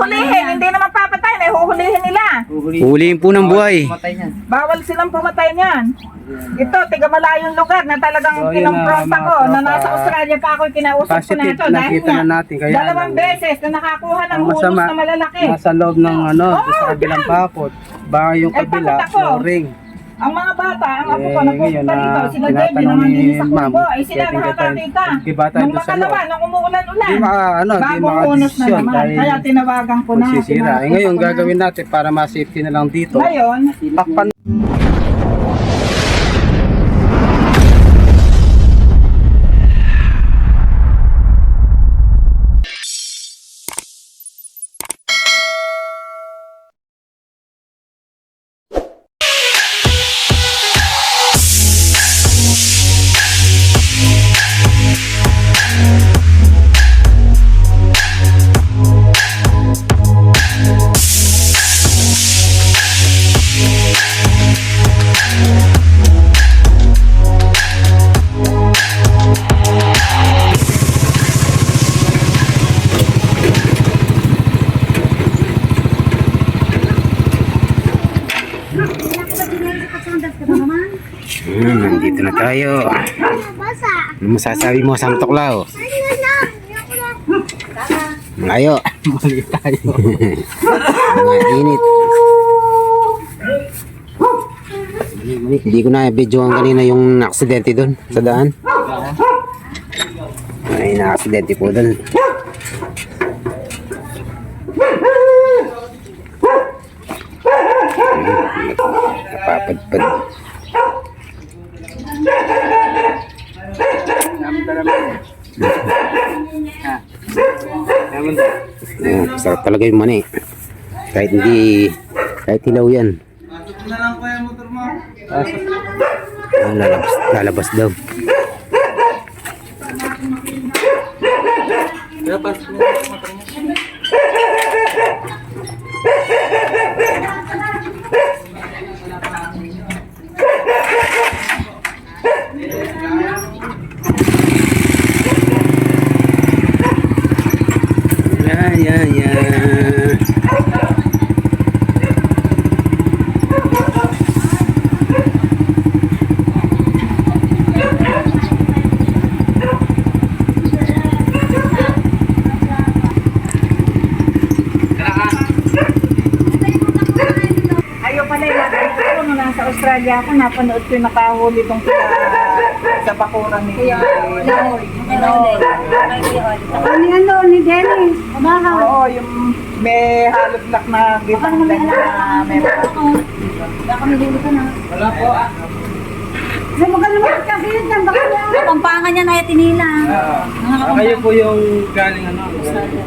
huhulihin, hindi naman papatayin, eh, huhulihin nila. Huliin po ng buhay. Matay niyan. Bawal silang pumatay niyan. Ito, tiga malayong lugar na talagang So, kinumprosta ko na nasa Australia pa ako kinausap ko na ito. Dahil na natin. Kaya dalawang beses na nakakuha ng masama, na malalaki. nasa loob ng ano, Oo, sa kabilang bakod. Baka yung Eh, kabila, flooring. Ang mga bata, ang apo ko Eh, nagpupunta dito, sila Debbie tinatanong naman ni din sa kubo, ay sila nakakakita. Nung makalawa, nung umuulan-ulan. Ano, Bagong unos na naman. Kaya tinawagan ko na. Eh, ngayon, gagawin natin para ma-safety na lang dito. Ngayon, Takpan tayo. Ano masasabi mo, Sang Tuklaw? Malayo. Mali tayo. Mga init. Hindi ko na videoan kanina yung aksidente doon sa daan. Ay, na-aksidente po doon. Napapadpad. Ayan, sarap talaga yung mani. Kahit hindi, kahit hilaw yan. Ah, lalabas, lalabas daw. Dapat mo Ya, ya. Ayaw pala yung ako nung nasa Australia ako, napanood ko yung nakahuli tong sila sa bakuran ni Ano yan doon ni Dennis? Kabahan. Oo, yung may hollow block na gitang lang na may Baka nililo ka na. Wala po. Ay, magkano naman kasi yun dyan. Baka yan. Pampangan niya na ay tinila. Ah, kayo po yung galing ano? Australia.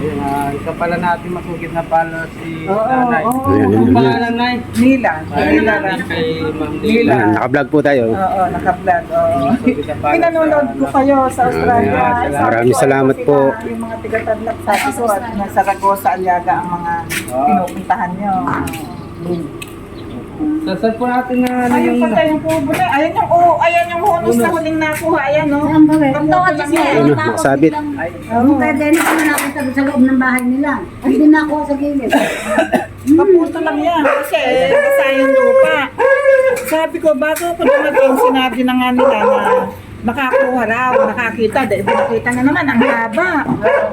Ayun, ah, isa pala natin masugid na pala si Oo, Nanay. oo. Ang pangalan, Nay? Nila. Ay, Nila. kay Ma'am Nila. Ah, naka-vlog po tayo. Oo, naka-vlog. Oo. Masugid na pala Pinanonood ko sa- kayo sa Australia. Ah, Sabi maraming salamat po. Yung mga tiga-tadlak sa ko at Saragosa, Aliaga ang mga Ah. pinupuntahan nyo. Sasad po natin na ano Ayun yung... pa tayong kubo na. Ayan yung, oh, ayan yung hunos na huling nakuha. Ayan, no? Saan ba eh? Kamuto lang yan. Ayun, nakasabit. Yung kay Dennis, ano nakita sa loob ng bahay nila. Ay, din ako sa gilid. Kaputo lang yan. Kasi eh, basa yung lupa. Sabi ko, bago ko dumating, sinabi na nga nila na nakakuha raw, nakakita. Dahil nakita na naman, ang haba.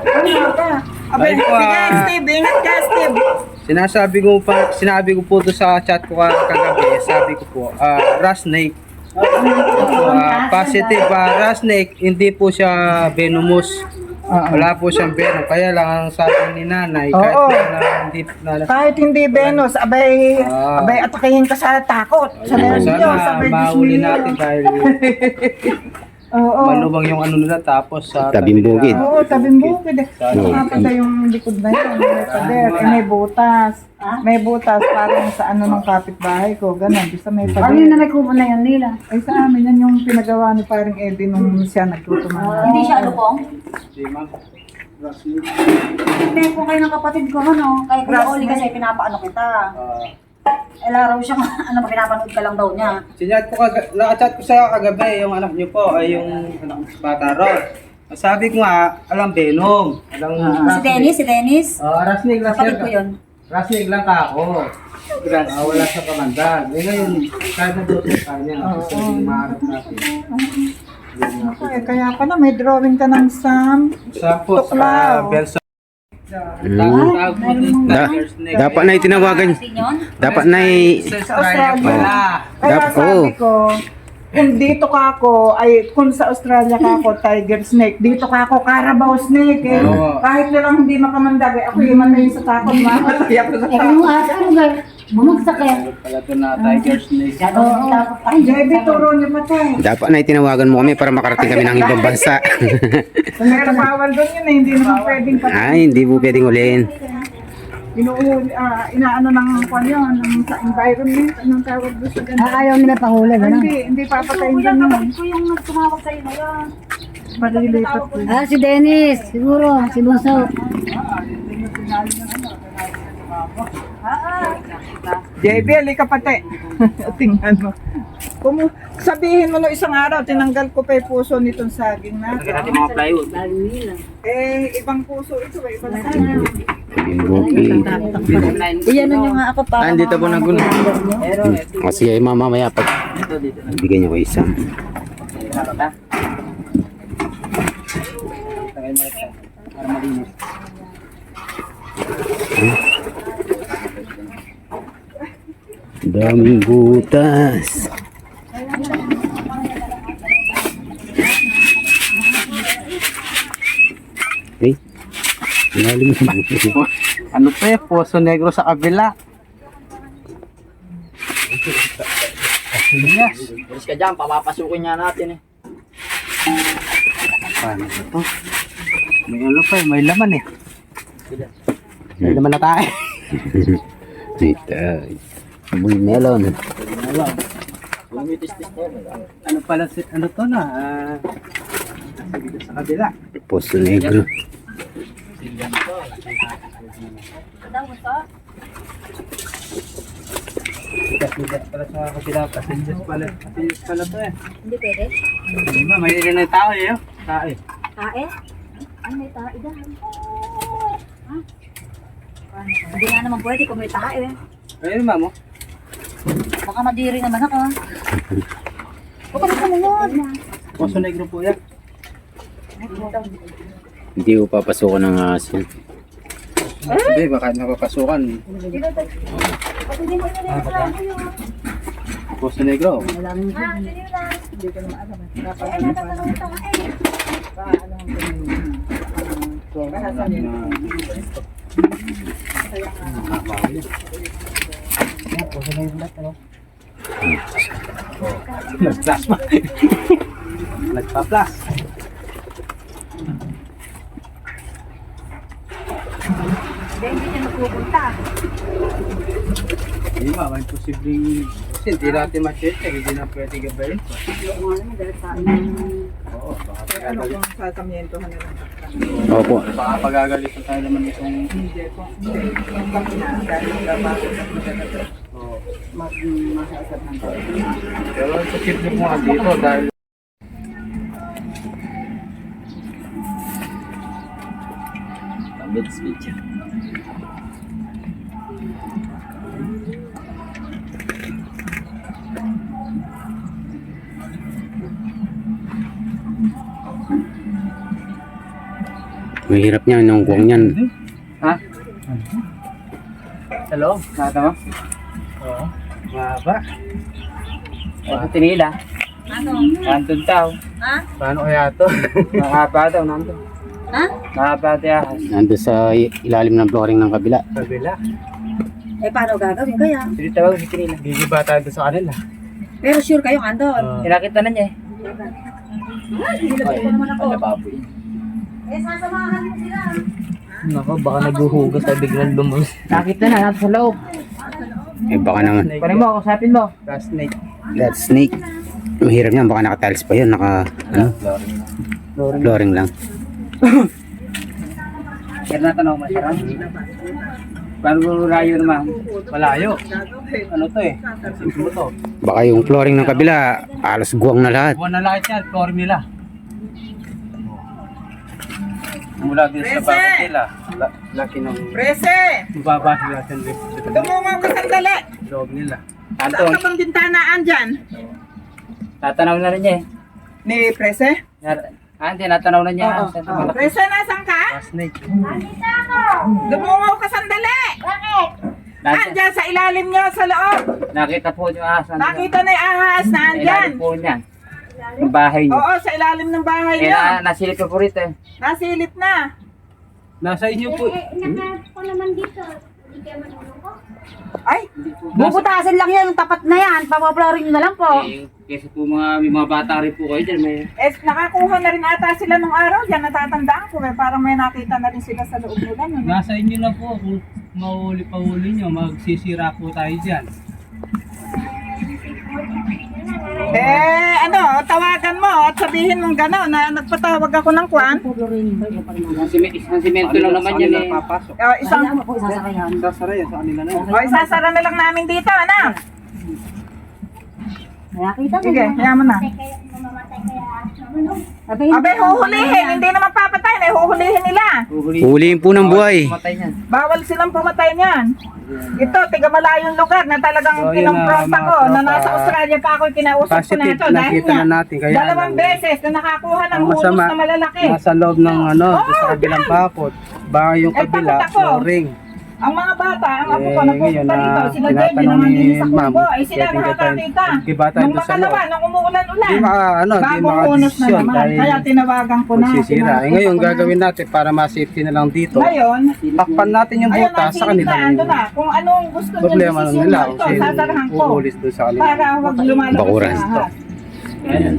Ang haba. Abay, sige, Steve, ingat ka, Steve. Sinasabi ko pa, sinabi ko po to sa chat ko ka- kagabi, sabi ko po, ah, rat snake. Ah, positive ah, rat snake, hindi po siya venomous. Wala po siyang venom. Kaya lang ang sabi ni nanay, kahit Oo. na hindi na Kahit hindi Venus, abay, Ah. abay atakihin ka sa takot. Sa nervyos, sana abay mahuli dismay. natin dahil Oo. malubang yung ano nila tapos sa Tabing tabi nila- bukid. Oo, tabing bukid. Nga pala yung likod na yun. May pader. Eh, may butas. May butas parang sa ano ng kapitbahay ko. Ganon. Basta may Ano yung pader. nalikubo na yun nila? Ay sa amin, yan yung pinagawa ni parang Eddie nung siya nagluto ng Hindi siya alupong? Si ma'am. Hindi ko kayo ng kapatid ko, ano? Kay Kuya Ras- Oli kasi pinapaano kita. Ah, Eh, laraw siya, ano ba, pinapanood ka lang daw niya. Sinyat ko kag nakachat ko sa kagabi yung anak niyo po ay yung anak bata Ron. Sabi ko nga, alam Venom. Alam Si Dennis, si Dennis. Oh, Rasnig lang Kapatid ko yun. Rasnig lang ka ako. Ah, wala sa kamandag. Eh ngayon, kahit na doon sa kanya, gusto mahanap natin. Eh, kaya pala may drawing ka ng Sam. Sa po, Tuklaw. sa Da- dapat na itinawagan. Dapat na i- Sa Australia pala. Kaya Dap- sabi oo. ko, kung dito ka ako, ay kung sa Australia ka ako, tiger snake, dito ka ako, carabao snake. Eh. Oo. Kahit nilang hindi makamandag, eh, ako yung matay sa takot, mamatay ako sa Eh, takot. kung asa ko ga, bumagsak eh. Pala ito na Tiger Snake. Oo. Ay, Jebe, turo niyo pa tayo. Dapat na itinawagan mo kami para makarating kami ng ibang bansa. Pero bawal doon yun eh, hindi naman pwedeng pa. Ay, hindi po pwedeng ulihin. Inuuli, ah, inaano ng kwan yun, ng sa environment, anong tawag doon sa ganun. Ah, ayaw nila pahuli, gano'n. Hindi, hindi papatayin doon yun. ko yung tumawag sa'yo na yun. Malilipat ko. Ah, si Dennis, siguro, si Bunso. JB, halika pati. Tingnan mo. Kung sabihin mo no isang araw, tinanggal ko pa yung puso nitong saging na. mga plywood. Eh, ibang puso ito, eh, ibang saging. Okay. Iyan nyo nga ako para. Ah, dito po nagulo. Kasi ay mamamaya pag bigyan niyo ko isa. Para malinis. Daming butas. Okay. Ilalim mo. Ano to eh, Poso Negro sa kabila. Yes. Alis ka dyan, papapasukin nga natin eh. Paano ba to? May ano pa eh, may laman eh. May laman na tayo. May. Na yun. Ano pala si, ano to na? Ah, nasa dito sa kabila. Poso negro. Pala sa kabila. Kasidas pala. Kasidas pala to eh. Hindi pwede. Hindi ba, may ilan na tao eh. oh. Tao eh. Tae? Ay, may tae dahil. Ha? Hindi nga naman pwede kung may tae. Ayun mamo. Baka madiri naman ako. Huwag ka na sumunod. Poso Negro po yan. Hindi ko papasukan ng asin. Hindi, baka napapasukan. Poso Negro. Alam mo. Nag-plus pa. Nagpa-plus. Hindi siya magpupunta. Hindi ba, may posibleng... Kasi hindi natin ma-check, hindi na pwede gabayin. Yung ano, dahil ng... Oo, baka ano kung sasamyentohan nila. Opo. Baka pagagalitan tayo naman itong... Hindi po. Hindi. Yung kami na, dahil trabaho sa mga Oo. mag masasad ng Pero posible mo nga dito dahil... Mid speech. Mahirap niya nung kuwang niyan. Ha? Hello? Nata mo? Oo. Mahaba. Ano tinila? Ano? Nandun tao. Ha? Paano kaya to? Mahaba daw, nandun. Ha? Mahaba tayo ahas. Nandun sa ilalim ng flooring ng kabila. Kabila. Eh, paano gagawin kaya? Hindi tawag si Kinila. Gigiba tayo doon sa kanila. Pero sure kayo andon. Kinakita na niya eh. Nilagay ko naman ako. Ano? Eh, sasamahan mo sila. Nako, baka naghuhugas tayo biglang lumus. Nakita na, nasa sa loob. Eh baka naman. Kunin mo, kusapin mo. Last night. That snake. Mahirap niyan. Baka naka-tiles pa yun. Naka, ano, flooring lang. Kaya natanong mo siya. Paano rayo naman? Malayo. Ano to eh? Simple to. Baka yung flooring ng kabila, alas guwang na lahat. Buwan na lahat yan, formula. Mula din sa Prese! bakit nila. La- Laki ng Prese! baba sila sa loob Tumungaw ka sandali. loob nila. Saan ka bang bintanaan dyan? Tatanaw na rin niya eh. Ni Prese? Yar- Ah, hindi, natanaw na niya. Oo. Sa- Oo. Prese, nasan ka? Snake. Tumungaw ka sandali. Nandyan. Andyan sa ilalim niyo sa loob. Nakita po niyo ah. saan- Nakita na yung ahas na Sa andyan. ilalim po niya. Yung bahay niyo. Oo, sa ilalim ng bahay Eh, niyo. na, nasilip ko po rito eh. Nasilip na. Nasa inyo po. Ay, Bubutasin lang yan, tapat na yan. Papaploring na lang po. Eh, kasi po mga, may mga bata rin po kayo dyan. May, eh, nakakuha na rin ata sila nung araw dyan. Natatandaan ko eh. Parang may nakita na rin sila sa loob nila. nun. Nasa inyo na po. Kung mahuli pa huli nyo, magsisira po tayo dyan. Eh, ano, tawagan mo at sabihin mong gano'n na nagpatawag ako ng kwan. ang, simi, ang simento lang naman yan eh. Papasok. Uh, isang, Ano po isasakayan? Sasara yan sa kanila na yan. o, isasara na lang namin dito, ano? Nakita mo. Sige, kaya mo na. Sabihin Abe, huhulihin. Hindi naman papatay na, huhulihin nila. Huliin po ng buhay. Bawal silang pumatay niyan. Ito, tiga malayong lugar na talagang So, kinumpronta ko na nasa Australia pa ako kinausap ko na ito. Dahil nga, na natin, kaya dalawang lang- beses na nakakuha ng hulos na malalaki. nasa loob ng ano, Oo, sa kabilang bakod. Ba yung Eh, kabila, flooring. Ang mga bata, ang apo ko, Eh, ngayon na dito, sila naman ni din sa kubo. Ay, sila ba tayo- nakakakita. tayo Nung doon sa makalawa, loob? nung umuulan-ulan. Di maka, ano, di Bagong unos na naman. Kaya tinawagan ko na. magsisira. Eh, ngayon, ko na. gagawin natin para ma-safety na lang dito. Ngayon, Takpan natin yung ayun butas na, sa kanila. na, ando na. Kung anong gusto nyo Problema nila sasarahan ko. uulis doon sa kanila. Para huwag lumalabas Bakuran. sa ahas. Ayan.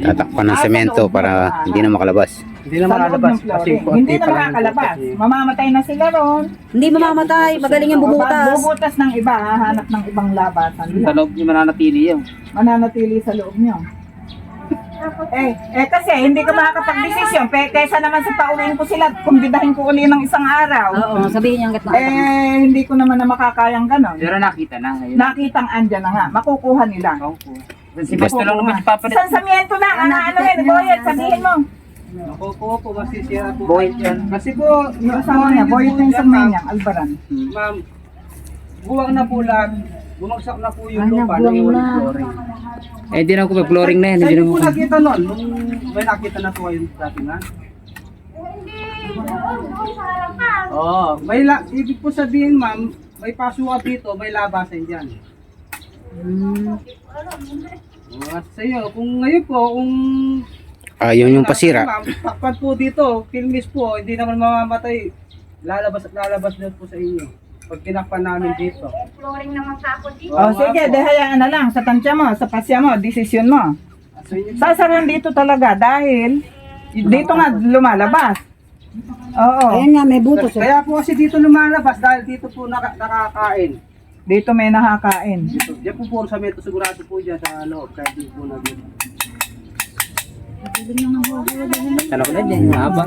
Tatakpan ng semento para hindi na makalabas. Hindi na makalabas kasi Hindi na makakalabas. Mamamatay na sila ron. Hindi mamamatay, magaling yung bubutas. Bubutas ng iba, hahanap ng ibang labasan. Sa loob niyo mananatili yun. mananatili sa loob nyo. Eh, eh kasi hindi ko makakapag-desisyon. Pe, kaysa naman sa pauwiin ko sila, kumbidahin ko uli ng isang araw. Oo, sabihin niya hanggat. Eh, hindi ko naman na makakayang ganon. Pero nakita na. Ayun. Nakitang andyan na nga, makukuha nila. Oo Besto lang naman si Papa. Isang samiento lang, ang ano yun, Boyet, sabihin mo. Ako po po, masisira po. Boy yan. Kasi po, Yung asawa niya, Boyet na yung sa niya, Albaran. Ma'am, buwang na po lahat. Bumagsak na po yung lupa. na. yung flooring. Eh, hindi na ako may flooring na yan. Na niyo po nakita nun? Nung may nakita na po kayo dati nga? Oo, may la ibig po sabihin ma'am, may pasukan dito, may labasan dyan. Hmm. At sa iyo, kung ngayon po, kung Ayun yung pasira. Takpan po dito, filmis po, hindi naman mamamatay. Lalabas at lalabas na po sa inyo. Pag tinakpan namin dito. Oh, sige, de hayaan na lang, sa tansya mo, sa pasya mo, desisyon mo. Sa Sasaran dito talaga dahil dito nga lumalabas. Oo. Ayan nga, may butos. eh. Kaya po kasi dito lumalabas dahil dito po naka, nakakain. Dito may nakakain. Dito, diyan po po sa meto sigurado po dyan sa loob. Kaya dito po na dito. Ano ko na dyan? Haba.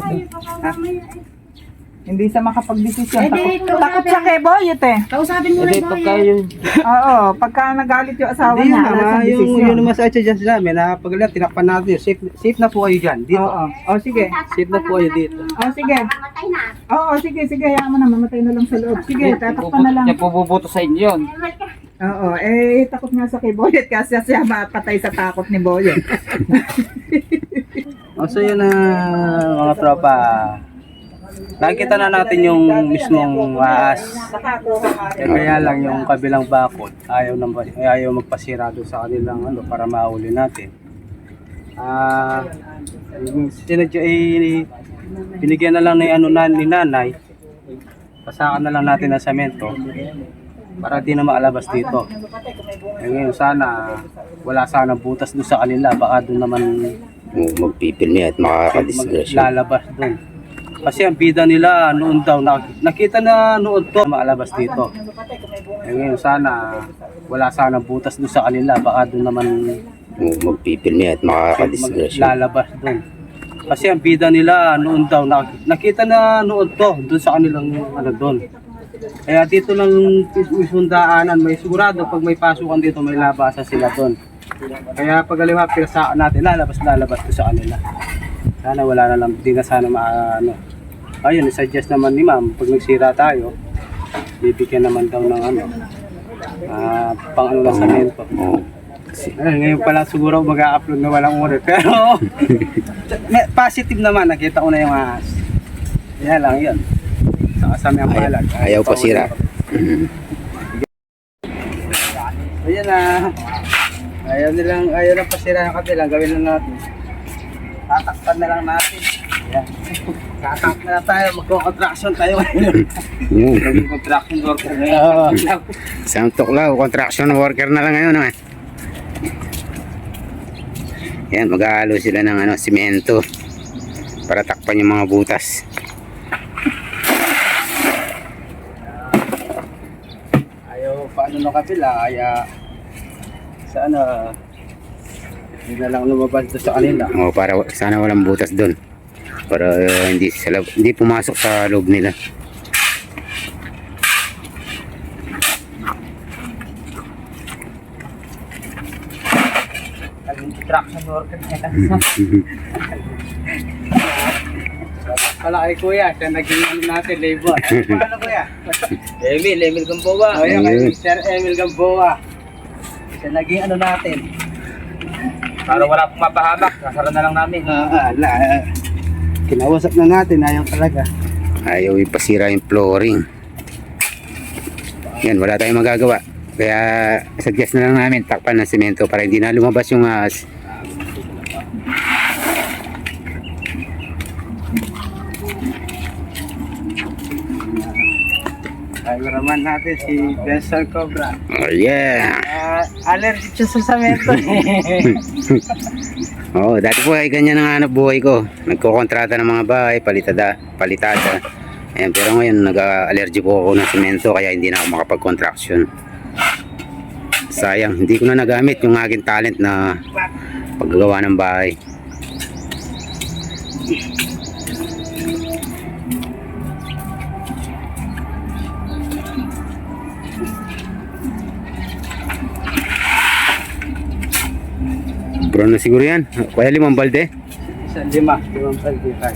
Hindi sa makapag-desisyon. Takot, takot siya kay Boyet eh. Kausapin mo na Kasi yung pagka boy. yung Oo, pagka nagalit yung asawa Hindi niya, yun, mama, ang yung, desisyon. yung naman sa dyan sa amin, na pag alam, tinakpan natin yun. Safe, safe na po kayo dyan. Dito. Oo. Oh, sige. Safe na po kayo dito. Oh, sige. Oo, sige, sige. Hayaan mo na, mamatay na lang sa loob. Sige, tatakpan na lang. Yan pupuputo sa inyo yun. Oo, eh, takot nga sa kay Boyet kasi siya mapatay sa takot ni Boyet. O so yun na mga tropa. Nakikita na natin yung mismong ahas. Eh, kaya lang yung kabilang bakod, ayaw, nang, ayaw magpasira doon sa kanilang ano, para mahuli natin. Ah, yung sinadya eh, binigyan na lang ni, ano, na, ni nanay, pasakan na lang natin ng semento para di na maalabas dito. Eh, ngayon sana, wala sana butas doon sa kanila, baka doon naman magpipilmi at makakadisgrasya. lalabas doon. Kasi ang bida nila noon daw, nak- nakita na noon to, maalabas dito. Eh ngayon sana, wala sana butas doon sa kanila, baka doon naman magpipilmi at makakadisgrasya. lalabas doon. Kasi ang bida nila noon daw, nak- nakita na noon to, doon sa kanilang ano doon. Kaya dito lang mismong daanan, may sigurado pag may pasukan dito, may labasan sila doon. Kaya pag aliwa, pinasaan natin, lalabas lalabas to sa kanila. Sana wala na lang, di na sana ma, ano, Ayun, suggest naman ni ma'am, pag nagsira tayo, bibigyan naman daw ng ano, ah, pang ano na samento. Oo. Ayun, ngayon pa lang siguro mag-upload na walang order. Pero, may- positive naman, nakita ko na yung ahas. Kaya lang yun. Sa kasama ang Ay- palag. ayaw pa sira. Ayan na. Ayaw nilang, ayaw lang pasira yung kabilang. Gawin lang natin. Tatakpan na lang natin. Ayan. Tatak na lang tayo. Magko-contraction tayo ngayon. Maging contraction worker ngayon. Isang tuklaw, construction worker na lang ngayon. ah. Yan, mag-aalo sila ng ano, simento para takpan yung mga butas. Ayaw paano no kabila. Kaya sa ano, hindi na lang lumabas doon sa kanila. O, para sana walang butas doon. Para uh, hindi sila, hindi pumasok sa loob nila. Construction worker ngayon. Wala kay kuya, siya naging ano natin, labor. Paano kuya? Emil, Emil Gamboa. O yan, kay Sir Emil Gamboa. Siya naging ano natin. Para wala pong mapahamak, nasara na lang namin. Ah, ala, ah, kinausap na natin, ayaw talaga. Ayaw ipasira yung flooring. Yan, wala tayong magagawa. Kaya suggest na lang namin takpan ng simento para hindi na lumabas yung ahas. Naman natin si Benson Cobra. Oh yeah! Ah, allergic siya sa samento. Oo, dati po ay ganyan ang hanap buhay ko. Nagkokontrata ng mga bahay, palitada, palitada. Ayan, pero ngayon nag-allergy po ako ng simento kaya hindi na ako makapag-contraction. Sayang, hindi ko na nagamit yung aking talent na paggagawa ng bahay. Bro na siguro yan. Kaya limang balde. Isa lima, limang na.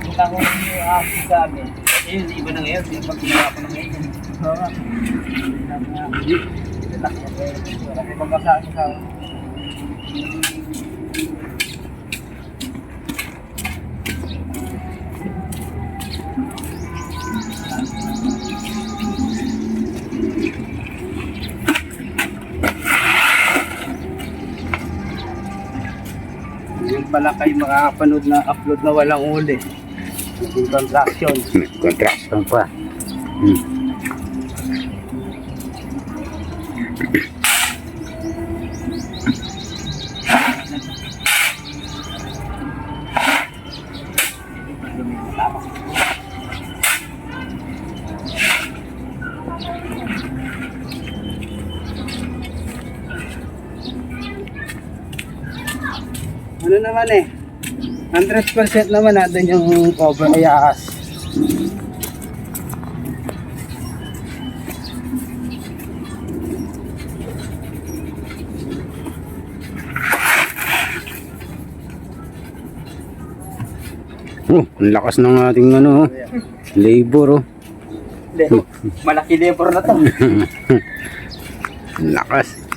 Kita ko yung ako sa amin. Ayun, iba na ngayon. Di ba ginawa ko na ngayon? Oo nga. Kasi magbasa ako sa... Yung pala kayo makakapanood na upload na walang uli. Yung. May contraction pa. Hmm. Ano naman eh. 100% naman natin yung cover ay ahas. Oh, ang lakas ng ating ano, oh. labor oh. Malaki labor na to. Lakas.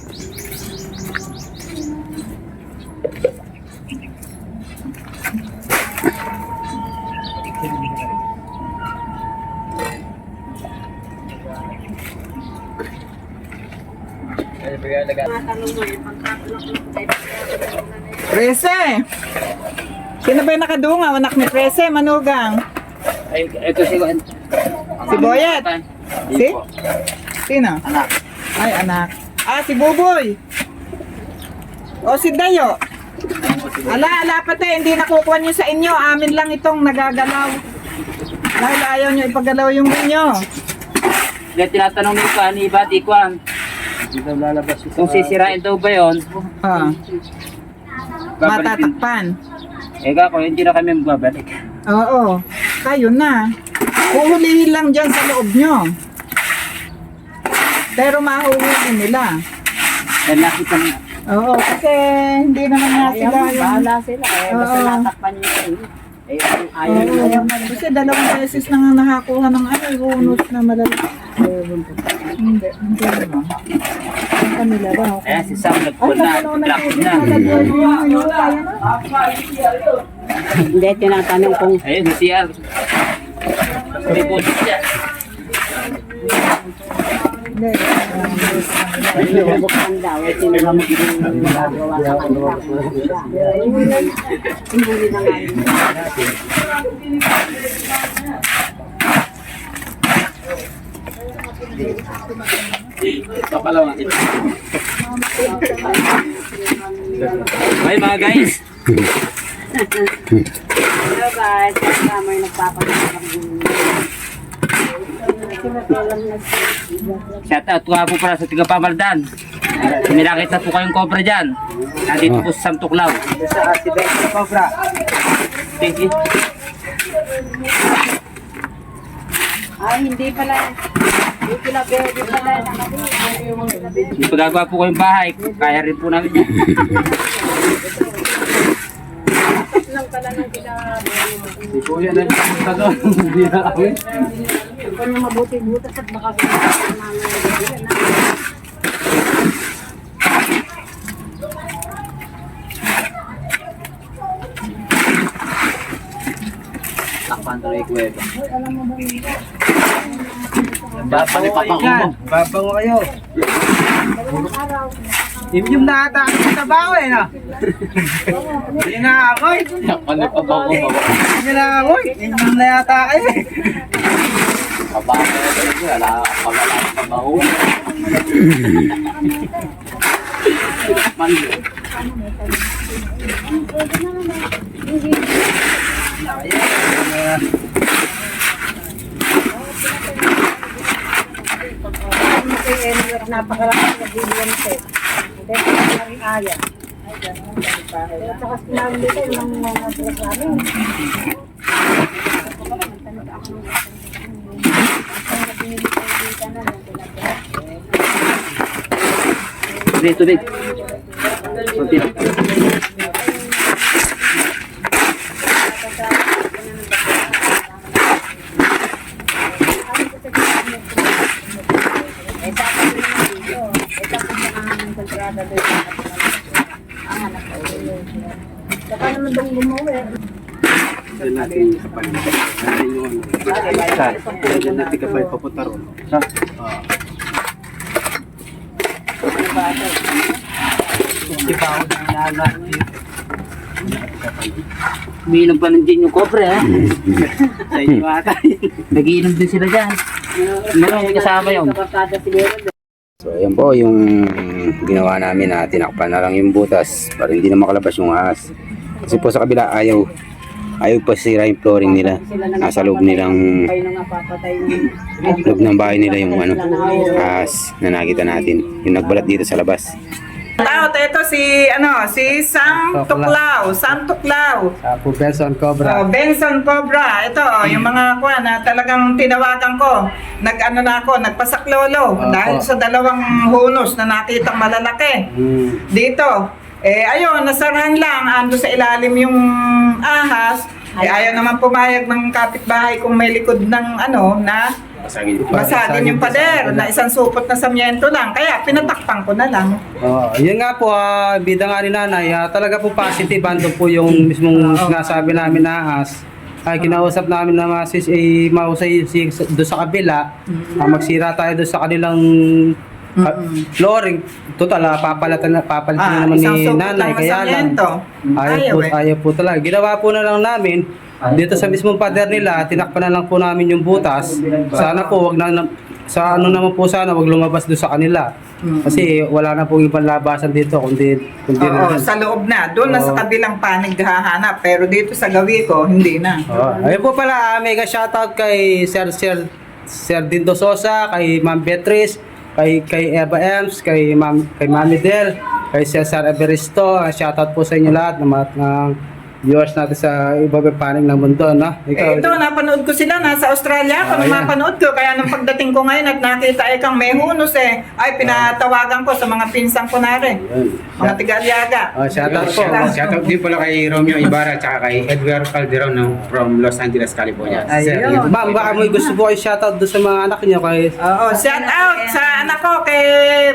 Sino ba yung nakadungaw? Anak ni Prese, manugang. Ay, ito si Juan. Si Boyet. Si? Sino? Anak. Ay, anak. Ah, si Buboy. O si Dayo. Ala, ala pati, hindi nakukuha nyo sa inyo. Amin lang itong nagagalaw. Dahil ayaw nyo ipagalaw yung inyo. Kaya tinatanong ni Juan, ni Bati Juan, Hindi daw lalabas kung sisirain daw ba yun, Ha, babalikin. matatakpan. Eh kako, hindi na kami magbabalik. Oo, kayo na. Huhulihin lang dyan sa loob nyo. Pero mahuhuli nila. Eh, nakita mo. Oo, kasi hindi naman nga sila yung... Bahala sila eh. Basta Oo. natakpan niyo yun. Eh, ayaw Oo, ayaw kasi dalawang beses na nga nakakuha ng ano, hunot na malalaki. Hindi, hindi naman. Ang kanila raw. Eh, si Sam ano na Black na. mo. Hindi, tinatanong kung Ayun, si CR. May pulis siya. Hindi. bubuksan daw. Eh, sino ba magagawa sa kanila? Hindi na nga Papalawan. Bye mga guys. Hello guys, kasama yung nagpapagawa Shout out ko nga po para sa tiga Pamaldan. May nakita po kayong cobra dyan. Nandito po sa Samtuklaw. Sa Cobra. Thank you. Ay, hindi pala. Hindi pala, hindi pala. Po kayong bahay. Kaya rin po namin yan. lang pala nung pinabi. Si Kuya na sa doon. Hindi na kami. Kung yung mabuti butas at baka pinapin namin. Takpan to rin kuweba. Babango kayo yan. Babango kayo. Yung nata sa bawo eh, no? Hindi na ako eh. Ano pa ba ko Hindi na ako eh. Yung na yata kayo eh. Na talaga. Wala pagala pa ba ko. Man. Napakarami na bilyan ito. Hindi, wala rin ayaw. At saka sinabi nito yung mga mga namin. Tubig, tubig. Tubig. Saka naman doon bumuwi. Diyan natin kapal. Natin yung ano. Diyan natin kapal papunta ron. Di ba ako nang Umiinom pa gin yung cobra, ha? Sa inyo ata. Nagiinom din sila dyan. Meron may kasama yun. So ayan po yung ginawa namin na tinakpan na lang yung butas para hindi na makalabas yung ahas. Kasi po sa kabila ayaw ayaw pa sira yung flooring nila. Nasa loob nilang loob ng bahay nila yung ano ahas na nakita natin. Yung nagbalat dito sa labas. Tao, ito si, ano, si Sam Tuklaw. Sam Tuklaw. Sa po Benson Oh, Cobra. Benson Cobra. Ito, oh, yung mga kuha na talagang tinawagan ko. Nag-ano na ako, nagpasaklolo. Opo. Dahil sa dalawang hunos na nakitang malalaki. Hmm. Dito. Eh, ayun, nasarahan lang. Ando sa ilalim yung ahas. Eh, ayaw naman pumayag ng kapitbahay kung may likod ng ano, na basagin yung pader na isang supot na samyento lang. Kaya pinatakpan ko na lang. Oh, yun nga po, ah, bida nga ni nanay, ah, talaga po positive, ando po yung mismong sinasabi namin na ahas. Ay, kinausap namin na masis ay mausay si, doon sa kabila, ah, magsira tayo doon sa kanilang ah, flooring. Total, ah, papalatan na papalitan na Ah, naman isang ni nanay, na kaya lang. Ayaw, Ayaw po, eh. ayaw po talaga. Ginawa po na lang namin, dito sa mismong pader nila, tinakpan na lang po namin yung butas. Sana po, wag na, na- sa ano naman po sana, wag lumabas doon sa kanila. Kasi wala na pong ibang labasan dito, kundi, kundi Oo, rin. sa loob na. Doon na sa Oo. kabilang panig hahanap. Pero dito sa gawi ko, hindi na. Oh, ayun po pala, ah, mega shoutout kay Sir Sir Sir Dindo Sosa, kay Ma'am Beatrice, kay kay Eva Ems, kay Ma'am kay Mami Del, kay Cesar Everisto. Shoutout po sa inyo lahat ng mga viewers natin sa iba't panig ng mundo, no? Eh, ito, napanood ko sila, nasa Australia ako Oh, mapanood ko. Kaya nung pagdating ko ngayon at nakita ay kang may hunus eh, ay pinatawagan ko sa mga pinsang ko na rin. Mga tiga-aliaga. Oh, shout out po. Shoutout din pala kay Romeo Ibarra at kay Edgar Calderon no, from Los Angeles, California. Ayun. Ma'am, baka may gusto po kayo shoutout doon sa mga anak niyo kay Oo, shout out sa anak ko kay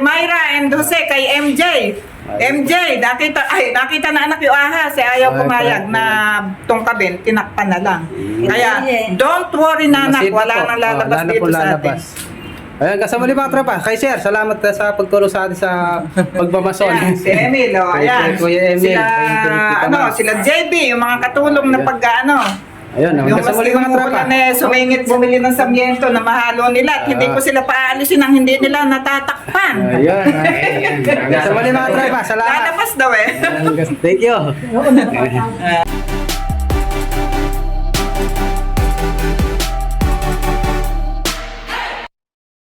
Myra and Jose, kay MJ. MJ, nakita, ay, nakita na anak yung ahas, eh, ayaw Ay, pumayag pa- na tungkabin, tinakpan na lang. Kaya, don't worry na anak, Masid wala po. nang lalabas Oh, wala na dito po sa atin. lalabas. Ayan, kasama ni mga tropa. Kay Sir, salamat sa pagtulong sa atin sa pagmamason. Ayan, si Emil, oh, ayan. kay Kuya Emil, Sila, Tita ano, sila JB, yung mga katulong na pag, ano, Ayun, yung kasama maski ni mga tropa. umuulan eh, sumingit bumili ng samyento na mahalo nila at hindi Ah. ko sila paalisin ang hindi nila natatakpan. Ayun. Kasama ni mga tropa. Salamat. Lalabas daw eh. Thank you.